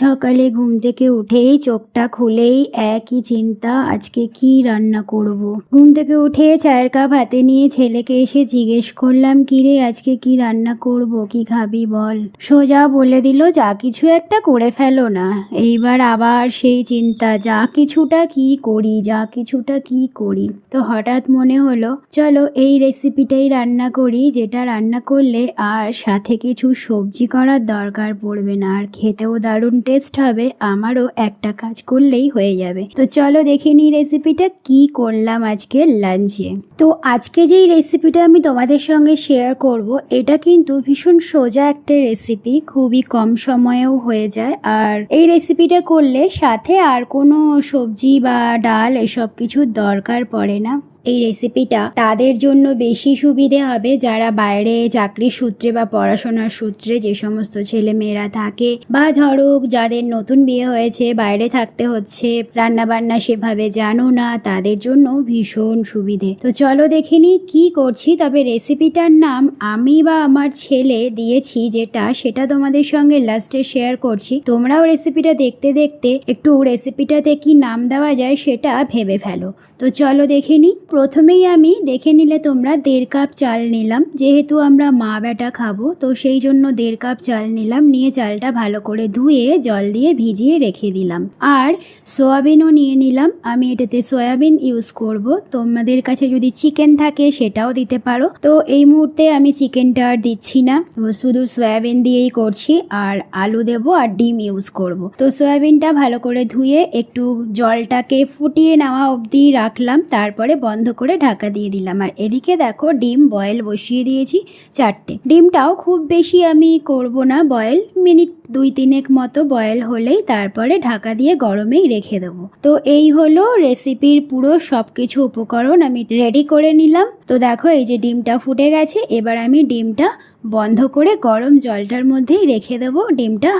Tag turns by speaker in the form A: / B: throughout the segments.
A: সকালে ঘুম থেকে উঠেই চোখটা খুলেই একই চিন্তা, আজকে কি রান্না করব। ঘুম থেকে উঠে চায়ের কাপ হাতে নিয়ে ছেলেকে এসে জিজ্ঞেস করলাম কি রে আজকে কি রান্না করব? কি খাবি বল? সোজা বলে দিল, যা কিছু একটা করে ফেলো না। এইবার আবার সেই চিন্তা, যা কিছুটা কি করি, যা কিছুটা কি করি? তো হঠাৎ মনে হলো, চলো, এই রেসিপিটাই রান্না করি, যেটা রান্না করলে আর সাথে কিছু সবজি করার দরকার পড়বে না, আর খেতেও দারুণ টেস্ট হবে, আমারও একটা কাজ করলেই হয়ে যাবে। তো চলো দেখে নিই রেসিপিটা কি করলাম আজকে লাঞ্চে। তো আজকে যেই রেসিপিটা আমি তোমাদের সঙ্গে শেয়ার করব, এটা কিন্তু ভীষণ সোজা একটা রেসিপি খুবই কম সময়েও হয়ে যায়। আর এই রেসিপিটা করলে সাথে আর কোনো সবজি বা ডাল এসব কিছুর দরকার পড়ে না। এই রেসিপিটা তাদের জন্য বেশি সুবিধে হবে যারা বাইরে চাকরির সূত্রে বা পড়াশোনার সূত্রে যে সমস্ত ছেলে মেয়েরা থাকে বা ধরো যাদের নতুন বিয়ে হয়েছে, বাইরে থাকতে হচ্ছে রান্না বান্না সেভাবে জানো না, তাদের জন্য ভীষণ সুবিধে। তো চলো দেখে নিই কি করছি, তবে রেসিপিটার নাম আমি বা আমার ছেলে দিয়েছি যেটা, সেটা তোমাদের সঙ্গে লাস্টে শেয়ার করছি। তোমরাও রেসিপিটা দেখতে দেখতে একটু রেসিপিটাতে কি নাম দেওয়া যায় সেটা ভেবে ফেলো। তো চলো দেখে প্রথমেই আমি দেখে নিলে তোমরা দেড় কাপ চাল নিলাম। যেহেতু আমরা মা বেটা খাব, তো সেই জন্য দেড় কাপ চাল নিলাম। নিয়ে চালটা ভালো করে ধুয়ে, জল দিয়ে ভিজিয়ে রেখে দিলাম। আর সোয়াবিনও নিয়ে নিলাম। আমি এটাতে সয়াবিন ইউজ করব। তোমাদের কাছে যদি চিকেন থাকে সেটাও দিতে পারো। তো এই মুহূর্তে আমি চিকেনটা আর দিচ্ছি না। শুধু সয়াবিন দিয়েই করছি। আর আলু দেবো আর ডিম ইউজ করব। তো সয়াবিনটা ভালো করে ধুয়ে একটু জলটাকে ফুটিয়ে নেওয়া অবধি রাখলাম। তারপরে বন্ধ করে ঢাকা দিয়ে দিলাম। আর এদিকে দেখো ডিম বয়েল বসিয়ে দিয়েছি চারটে। ডিমটাও খুব বেশি আমি করব না বয়েল মিনিট দুই তিনেক মতো বয়েল হলেই তারপরে ঢাকা দিয়ে গরমেই রেখে দেবো। তো এই হলো রেসিপির পুরো সব কিছু উপকরণ আমি রেডি করে নিলাম। তো দেখো এই যে ডিমটা ফুটে গেছে, এবার আমি ডিমটা বন্ধ করে গরম জলটার মধ্যেই রেখে দেবো। ডিমটা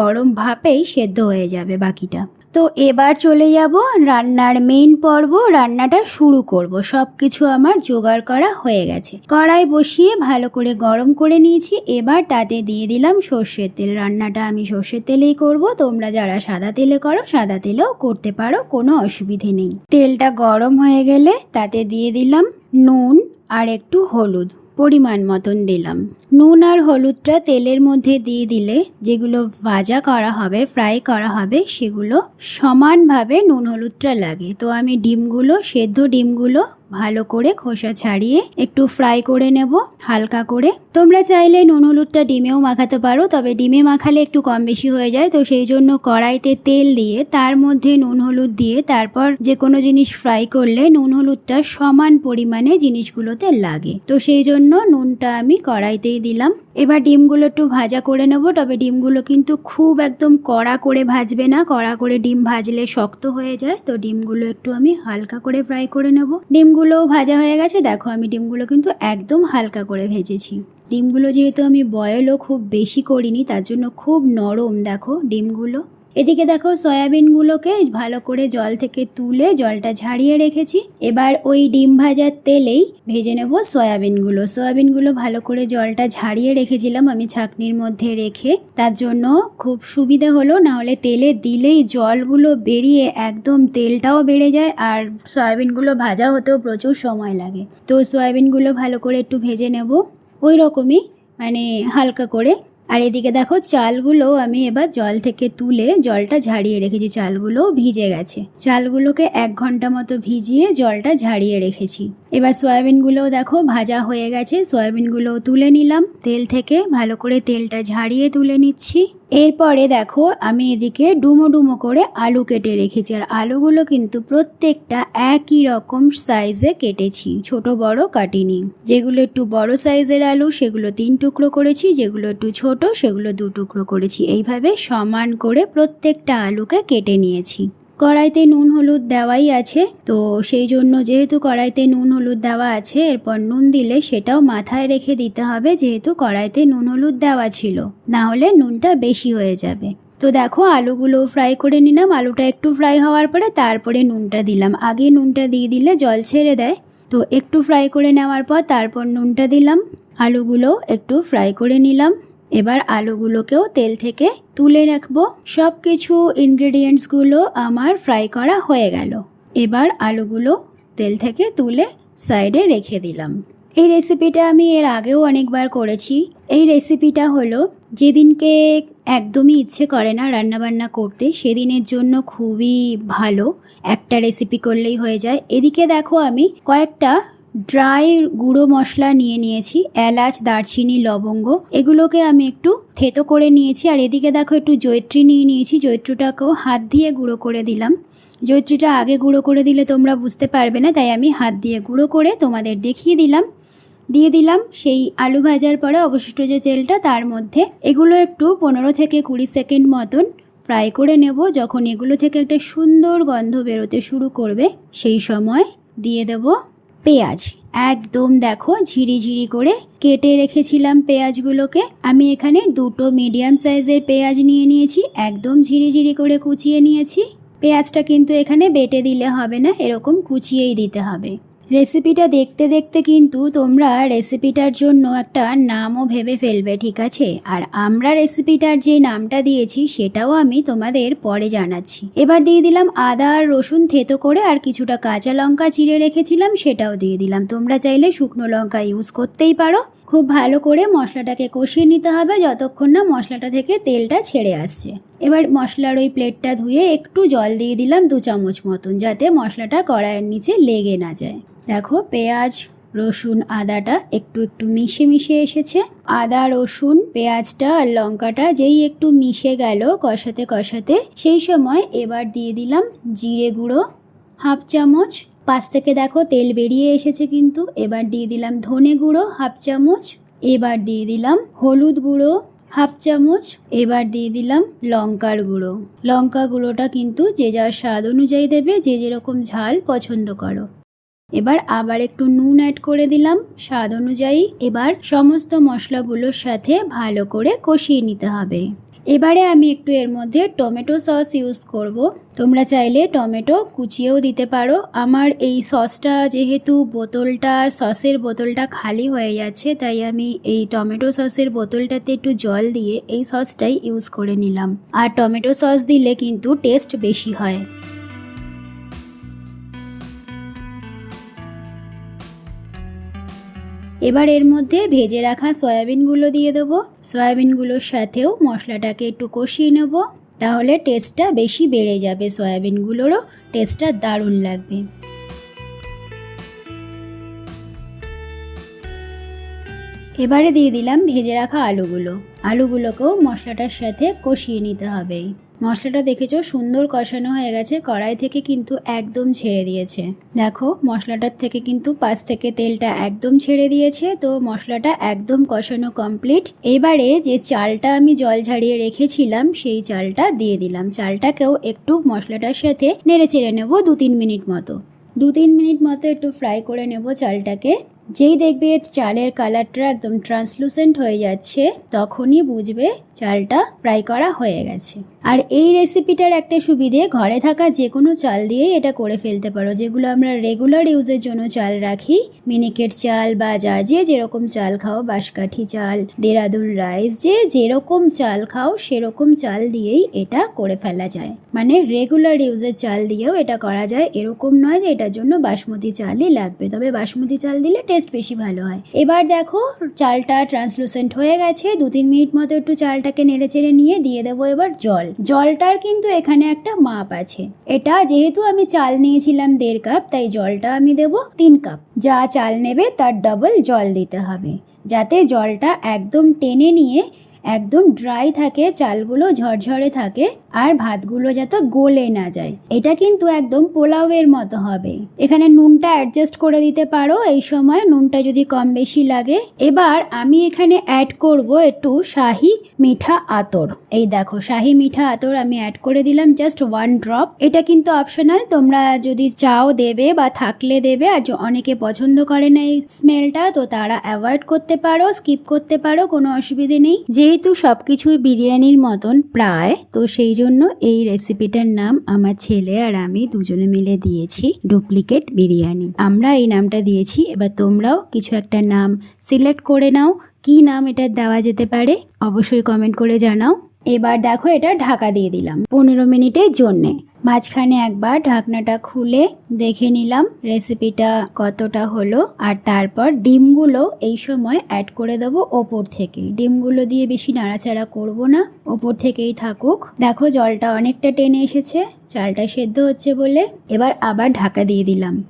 A: গরম ভাপেই সেদ্ধ হয়ে যাবে বাকিটা। তো এবার চলে যাব রান্নার মেইন পর্ব, রান্নাটা শুরু করব। সব কিছু আমার জোগাড় করা হয়ে গেছে। কড়াই বসিয়ে ভালো করে গরম করে নিয়েছি। এবার তাতে দিয়ে দিলাম সর্ষের তেল। রান্নাটা আমি সর্ষের তেলেই করব। তোমরা যারা সাদা তেলে করো, সাদা তেলেও করতে পারো, কোনো অসুবিধে নেই। তেলটা গরম হয়ে গেলে তাতে দিয়ে দিলাম নুন আর একটু হলুদ। পরিমাণ মতন দিলাম। নুন আর হলুদটা তেলের মধ্যে দিয়ে দিলে যেগুলো ভাজা করা হবে, ফ্রাই করা হবে, সেগুলো সমানভাবে নুন হলুদটা লাগে। তো আমি ডিমগুলো, সেদ্ধ ডিমগুলো ভালো করে খোসা ছাড়িয়ে একটু ফ্রাই করে নেব, হালকা করে। তোমরা চাইলে নুন, হলুদটা ডিমেও মাখাতে পারো, তবে ডিমে মাখালে একটু কম বেশি হয়ে যায়। তো সেই জন্য কড়াইতে তেল দিয়ে, তার মধ্যে নুন, হলুদ দিয়ে তারপর যে কোনো জিনিস ফ্রাই করলে নুন, হলুদটা সমান পরিমাণে জিনিসগুলোতে লাগে। তো সেই জন্য নুনটা আমি কড়াইতেই দিলাম। এবার ডিমগুলো একটু ভাজা করে নেব, তবে ডিমগুলো কিন্তু খুব একদম কড়া করে ভাজবে না। কড়া করে ডিম ভাজলে শক্ত হয়ে যায়। তো ডিমগুলো একটু আমি হালকা করে ফ্রাই করে নেব। ডিমগুলোও ভাজা হয়ে গেছে। দেখো, আমি ডিমগুলো কিন্তু একদম হালকা করে ভেজেছি। ডিমগুলো যেহেতু আমি বয়েলও খুব বেশি করিনি, তার জন্য খুব নরম, দেখো, ডিমগুলো। এদিকে দেখো সয়াবিনগুলোকে ভালো করে জল থেকে তুলে জলটা ঝাড়িয়ে রেখেছি। এবার ওই ডিম ভাজার তেলেই ভেজে নেব সয়াবিনগুলো। সয়াবিনগুলো ভালো করে জলটা ঝাড়িয়ে রেখেছিলাম আমি ছাকনির মধ্যে রেখে। তার জন্য খুব সুবিধা হলো না হলে তেলে দিলেই জলগুলো বেরিয়ে একদম তেলটাও বেড়ে যায় আর সয়াবিনগুলো ভাজা হতেও প্রচুর সময় লাগে। তো সয়াবিনগুলো ভালো করে একটু ভেজে নেব। ওই রকমই মানে হালকা করে। আর এদিকে দেখো চালগুলো আমি এবার জল থেকে তুলে জলটা ঝাড়িয়ে রেখেছি চালগুলো ভিজে গেছে। চালগুলোকে এক ঘণ্টা মতো ভিজিয়ে জলটা ঝাড়িয়ে রেখেছি। এবার সয়াবিনগুলোও দেখো ভাজা হয়ে গেছে। সয়াবিনগুলো তুলে নিলাম। তেল থেকে ভালো করে তেলটা ঝাড়িয়ে তুলে নিচ্ছি। এরপরে দেখো আমি এদিকে ডুমো ডুমো করে আলু কেটে রেখেছি। আর আলুগুলো কিন্তু প্রত্যেকটা একই রকম সাইজে কেটেছি। ছোট, বড় কাটিনি। যেগুলো একটু বড় সাইজের আলু, সেগুলো তিন টুকরো করেছি। যেগুলো একটু ছোট, সেগুলো দু টুকরো করেছি। এইভাবে সমান করে প্রত্যেকটা আলুকে কেটে নিয়েছি। কড়াইতে নুন, হলুদ দেওয়াই আছে। তো সেই জন্য যেহেতু কড়াইতে নুন, হলুদ দেওয়া আছে, এরপর নুন দিলে সেটাও মাথায় রেখে দিতে হবে, যেহেতু কড়াইতে নুন, হলুদ দেওয়া ছিল। না হলে নুনটা বেশি হয়ে যাবে। তো দেখো, আলুগুলো ফ্রাই করে নিলাম। আলুটা একটু ফ্রাই হওয়ার পরে তারপরে নুনটা দিলাম। আগে নুনটা দিয়ে দিলে জল ছেড়ে দেয়। তো একটু ফ্রাই করে নেওয়ার পর তারপর নুনটা দিলাম। আলুগুলো একটু ফ্রাই করে নিলাম। এবার আলুগুলোকেও তেল থেকে তুলে রাখব। সব কিছু ইনগ্রেডিয়েন্টসগুলো আমার ফ্রাই করা হয়ে গেল। এবার আলুগুলো তেল থেকে তুলে সাইডে রেখে দিলাম। এই রেসিপিটা আমি এর আগেও অনেকবার করেছি। এই রেসিপিটা হলো, যেদিনকে একদমই ইচ্ছে করে না রান্নাবান্না করতে, সেদিনের জন্য খুবই ভালো একটা রেসিপি করলেই হয়ে যায়। এদিকে দেখো আমি কয়েকটা ড্রাই গুঁড়ো মশলা নিয়ে নিয়েছি, এলাচ, দারচিনি, লবঙ্গ। এগুলোকে আমি একটু থেতো করে নিয়েছি। আর এদিকে দেখো একটু জৈত্রী নিয়ে নিয়েছি। জৈত্রটাকেও হাত দিয়ে গুঁড়ো করে দিলাম। জৈত্রীটা আগে গুঁড়ো করে দিলে তোমরা বুঝতে পারবে না, তাই আমি হাত দিয়ে গুঁড়ো করে তোমাদের দেখিয়ে দিলাম। দিয়ে দিলাম সেই আলু ভাজার পরে অবশিষ্ট যে তেলটা, তার মধ্যে এগুলো একটু পনেরো থেকে কুড়ি সেকেন্ড মতন ফ্রাই করে নেব। যখন এগুলো থেকে একটা সুন্দর গন্ধ বেরোতে শুরু করবে, সেই সময় দিয়ে দেব। পেঁয়াজ। একদম দেখো ঝিরি ঝিরি করে কেটে রেখেছিলাম পেঁয়াজগুলোকে। আমি এখানে দুটো মিডিয়াম সাইজের পেঁয়াজ নিয়ে নিয়েছি, একদম ঝিরি ঝিরি করে কুচিয়ে নিয়েছি। পেঁয়াজটা কিন্তু এখানে বেটে দিলে হবে না, এরকম কুচিয়েই দিতে হবে। রেসিপিটা দেখতে দেখতে কিন্তু তোমরা রেসিপিটার জন্য একটা নামও ভেবে ফেলবে, ঠিক আছে? আর আমরা রেসিপিটার যে নামটা দিয়েছি, সেটাও আমি তোমাদের পরে জানাচ্ছি। এবার দিয়ে দিলাম আদা আর রসুন থেতো করে আর কিছুটা কাঁচা লঙ্কা চিড়ে রেখেছিলাম, সেটাও দিয়ে দিলাম। তোমরা চাইলে শুকনো লঙ্কা ইউজ করতেই পারো। খুব ভালো করে মশলাটাকে কষিয়ে নিতে হবে যতক্ষণ না মশলাটা থেকে তেলটা ছেড়ে আসছে। এবার মশলার ওই প্লেটটা ধুয়ে একটু জল দিয়ে দিলাম দু চামচ মতন, যাতে মশলাটা কড়াইয়ের নিচে লেগে না যায়। দেখো পেঁয়াজ, রসুন, আদাটা একটু একটু মিশে মিশে এসেছে। আদা, রসুন, পেঁয়াজটা আর লঙ্কাটা যেই একটু মিশে গেল কষাতে কষাতে, সেই সময় এবার দিয়ে দিলাম জিরে গুঁড়ো, হাফ চামচ। পাশ থেকে দেখো তেল বেরিয়ে এসেছে কিন্তু, এবার দিয়ে দিলাম ধনে গুঁড়ো, হাফ চামচ। এবার দিয়ে দিলাম হলুদ গুঁড়ো, হাফ চামচ। এবার দিয়ে দিলাম লঙ্কার গুঁড়ো। লঙ্কা গুঁড়োটা কিন্তু যে যার স্বাদ অনুযায়ী দেবে, যে যেরকম ঝাল পছন্দ করো। এবার আবার একটু নুন অ্যাড করে দিলাম। স্বাদ অনুযায়ী এবার সমস্ত মশলাগুলোর সাথে ভালো করে কষিয়ে নিতে হবে। এবারে আমি একটু এর মধ্যে টমেটো সস ইউজ করব। তোমরা চাইলে টমেটো কুচিয়েও দিতে পারো। আমার এই সসটা যেহেতু বোতলটা, সসের বোতলটা খালি হয়ে যাচ্ছে তাই আমি এই টমেটো সসের বোতলটাতে একটু জল দিয়ে এই সসটাই ইউজ করে নিলাম। আর টমেটো সস দিলে কিন্তু টেস্ট বেশি হয়। এবার এর মধ্যে ভেজে রাখা সয়াবিনগুলো দিয়ে দেবো। সয়াবিনগুলোর সাথেও মশলাটাকে একটু কষিয়ে নেব। তাহলে টেস্টটা বেশি বেড়ে যাবে, সয়াবিনগুলোরও টেস্টটা দারুণ লাগবে। এবারে দিয়ে দিলাম ভেজে রাখা আলুগুলো। আলুগুলোকেও মশলাটার সাথে কষিয়ে নিতে হবে। মশলাটা দেখেছ? সুন্দর কষানো হয়ে গেছে। কড়াই থেকে কিন্তু একদম ছেড়ে দিয়েছে। দেখো, মশলাটার থেকে কিন্তু পাশ থেকে তেলটা একদম ছেড়ে দিয়েছে। তো মশলাটা একদম কষানো কমপ্লিট এবারে যে চালটা আমি জল ঝাড়িয়ে রেখেছিলাম, সেই চালটা দিয়ে দিলাম। চালটাকেও একটু মশলাটার সাথে নেড়ে চেড়ে নেব দু তিন মিনিট মতো। দু তিন মিনিট মতো একটু ফ্রাই করে নেব চালটাকে। যেই দেখবে চালের কালারটা একদম ট্রান্সলুসেন্ট হয়ে যাচ্ছে, তখনই বুঝবে চালটা ফ্রাই করা হয়ে গেছে। আর এই রেসিপিটার একটা সুবিধে, ঘরে থাকা যে কোনো চাল দিয়েই এটা করে ফেলতে পারো। যেগুলো আমরা রেগুলার ইউজের জন্য চাল রাখি, মিনিকেট চাল বা যা যে যেরকম চাল খাও, বাঁশকাঠি চাল, দেরাদুন রাইস, যে যেরকম চাল খাও, সেরকম চাল দিয়েই এটা করে ফেলা যায়। মানে রেগুলার ইউজের চাল দিয়েও এটা করা যায়। এরকম নয় যে এটার জন্য বাসমতি চালই লাগবে। তবে বাসমতি চাল দিলে টেস্ট বেশি ভালো হয়। এবার দেখো, চালটা ট্রান্সলুসেন্ট হয়ে গেছে। দু তিন মিনিট মতো একটু চালটাকে নেড়ে চেড়ে নিয়ে দিয়ে দেবো এবার জল। জলটার কিন্তু এখানে একটা মাপ আছে। এটা যেহেতু আমি চাল নিয়েছিলাম দেড় কাপ, তাই জলটা আমি দেব তিন কাপ। যা চাল নেবে তার ডবল জল দিতে হবে। যাতে জলটা একদম টেনে নিয়ে একদম ড্রাই থাকে, চালগুলো ঝরঝরে থাকে আর ভাতগুলো যাতে গলে না যায়। এটা কিন্তু একদম পোলাওয়ের মতো হবে। এখানে নুনটা অ্যাডজাস্ট করে দিতে পারো। এই সময় নুনটা যদি কম বেশি লাগে। এবার আমি এখানে অ্যাড করব একটু শাহি মিঠা আতর। এই দেখো, শাহি মিঠা আতর আমি অ্যাড করে দিলাম জাস্ট ওয়ান ড্রপ এটা কিন্তু অপশনাল তোমরা যদি চাও দেবে বা থাকলে দেবে। আর অনেকে পছন্দ করে না এই স্মেলটা তো তারা অ্যাভয়েড করতে পারো স্কিপ করতে পারো, কোনো অসুবিধে নেই। যেই যেহেতু সব কিছুই বিরিয়ানির মতন প্রায়, তো সেই জন্য এই রেসিপিটার নাম আমার ছেলে আর আমি দুজনে মিলে দিয়েছি ডুপ্লিকেট বিরিয়ানি। আমরা এই নামটা দিয়েছি, এবার তোমরাও কিছু একটা নাম সিলেক্ট করে নাও। কি নাম এটা দেওয়া যেতে পারে? অবশ্যই কমেন্ট করে জানাও। এবার দেখো এটা ঢাকা দিয়ে দিলাম। পনেরো মিনিটের জন্যে। মাঝখানে একবার ঢাকনাটা খুলে দেখে নিলাম রেসিপিটা কতটা হলো। আর তারপর ডিমগুলো এই সময় অ্যাড করে দেবো ওপর থেকে। ডিমগুলো দিয়ে বেশি নাড়াচাড়া করব না। ওপর থেকেই থাকুক। দেখো জলটা অনেকটা টেনে এসেছে। চালটা সেদ্ধ হচ্ছে বলে এবার আবার ঢাকা দিয়ে দিলাম।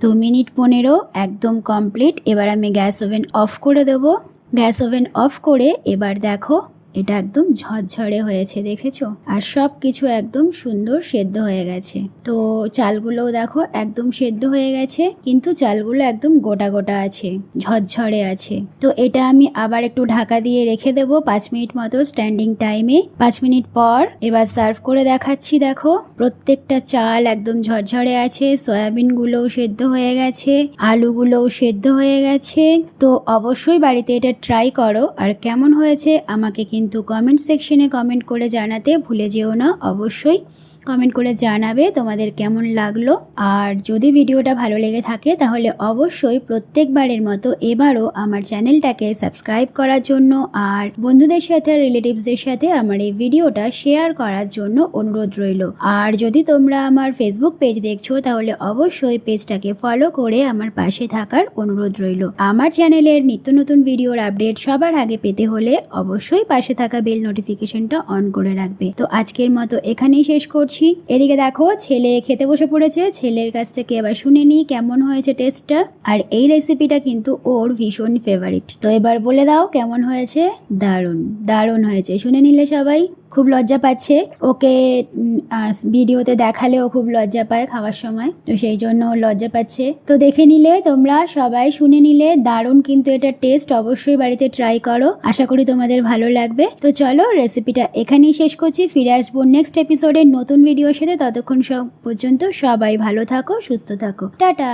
A: দু মিনিট পনেরো, একদম কমপ্লিট এবার আমি গ্যাস ওভেন অফ করে দেবো। গ্যাস ওভেন অফ করে এবার দেখো এটা একদম ঝরঝরে হয়েছে, দেখেছ? আর সব কিছু একদম সুন্দর সেদ্ধ হয়ে গেছে। তো চালগুলোও দেখো একদম সেদ্ধ হয়ে গেছে, কিন্তু চালগুলো একদম গোটা গোটা আছে, ঝরঝরে আছে। তো এটা আমি আবার একটু ঢাকা দিয়ে রেখে দেবো পাঁচ মিনিট মতো স্ট্যান্ডিং টাইমে পাঁচ মিনিট পর এবার সার্ভ করে দেখাচ্ছি, দেখো। প্রত্যেকটা চাল একদম ঝরঝরে আছে, সয়াবিনগুলোও সেদ্ধ হয়ে গেছে, আলুগুলোও সেদ্ধ হয়ে গেছে। তো অবশ্যই বাড়িতে এটা ট্রাই করো, আর কেমন হয়েছে আমাকে কিন্তু কমেন্ট সেকশনে কমেন্ট করে জানাতে ভুলে যেও না। অবশ্যই কমেন্ট করে জানাবে তোমাদের কেমন লাগল। আর যদি ভিডিওটা ভালো লেগে থাকে তাহলে অবশ্যই প্রত্যেকবারের মতো এবারও আমার চ্যানেলটাকে সাবস্ক্রাইব করার জন্য আর বন্ধুদের সাথে আর রিলেটিভসদের সাথে আমার এই ভিডিওটা শেয়ার করার জন্য অনুরোধ রইল। আর যদি তোমরা আমার ফেসবুক পেজ দেখছ তাহলে অবশ্যই পেজটাকে ফলো করে আমার পাশে থাকার অনুরোধ রইল। আমার চ্যানেলের নিত্য নতুন ভিডিওর আপডেট সবার আগে পেতে হলে অবশ্যই পাশে থাকা বেল নোটিফিকেশনটা অন করে রাখবে। তো আজকের মতো এখানেই শেষ করছি। এদিকে দেখো, ছেলে খেতে বসে পড়েছে। ছেলের কাছ থেকে এবার শুনে নিই কেমন হয়েছে টেস্টটা। আর এই রেসিপিটা কিন্তু ওর ভীষণ ফেভারিট তো এবার বলে দাও কেমন হয়েছে? দারুণ। দারুণ হয়েছে। শুনে নিলে সবাই। খুব লজ্জা পাচ্ছে। ওকে ভিডিওতে দেখালে ও খুব লজ্জা পায় খাওয়ার সময়। তো সেই জন্য লজ্জা পাচ্ছে। তো দেখে নিলে তোমরা সবাই শুনে নিলে। দারুণ কিন্তু এটা টেস্ট। অবশ্যই বাড়িতে ট্রাই করো। আশা করি তোমাদের ভালো লাগবে। তো চলো রেসিপিটা এখানেই শেষ করছি। ফিরে আসব নেক্সট এপিসোডের নতুন ভিডিওর সাথে। ততক্ষণ সব পর্যন্ত সবাই ভালো থাকো, সুস্থ থাকো। টাটা!